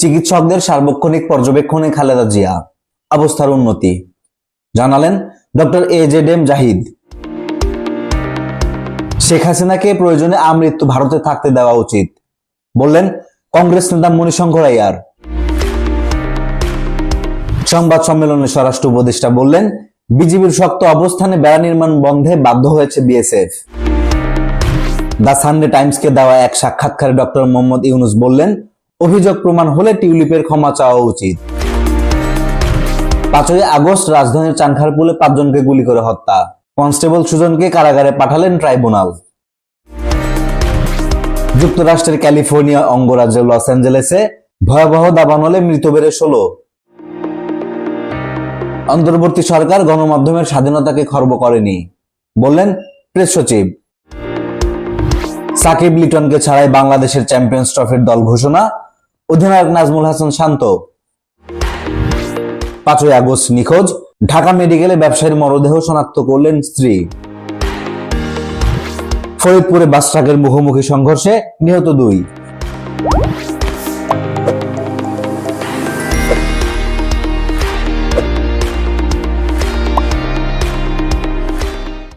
চিকিৎসকদের সার্বক্ষণিক পর্যবেক্ষণে খালেদা জিয়া অবস্থার উন্নতি। জানালেন doctor A Z M Zahid. Sheikh হাসিনাকে প্রয়োজনে আমৃত্যু ভারতে থাকতে দেওয়া উচিত, বললেন কংগ্রেস নেতা মণিশঙ্কর আইয়ার। সংবাদ সম্মেলনে স্বরাষ্ট্র উপদেষ্টা বললেন, বিজিবির শক্ত অবস্থানে বেড়া নির্মাণ বন্ধে বাধ্য হয়েছে বিএসএফ। দ্য সানডে টাইমসকে দেওয়া এক সাক্ষাৎকারে ডক্টর মোহাম্মদ ইউনুস বললেন অভিযোগ প্রমাণ হলে টিউলিপের ক্ষমা চাওয়া উচিত। পাঁচই আগস্ট রাজধানীর চানখারপুলে পাঁচজনকে গুলি করে হত্যা। কনস্টেবল সুজনকে কারাগারে পাঠালেন ট্রাইব্যুনাল। যুক্তরাষ্ট্রের ক্যালিফোর্নিয়া অঙ্গরাজ্য লস অ্যাঞ্জেলেসে ভয়াবহ দাবানলে মৃত বেড়ে ষোলো। অন্তর্বর্তী সরকার গণমাধ্যমের স্বাধীনতাকে খর্ব করেনি, বললেন প্রেস সচিব। সাকিব লিটনকে ছাড়াই বাংলাদেশের চ্যাম্পিয়ন্স ট্রফির দল ঘোষণা অধিনায়ক নাজমুল হাসান শান্ত। পাঁচই আগস্ট নিখোঁজ, ঢাকা মেডিকেলে ব্যবসায়ীর মরদেহ শনাক্ত করলেন স্ত্রী। ফরিদপুরে বাস ট্রাকের মুখোমুখি সংঘর্ষে নিহত দুই।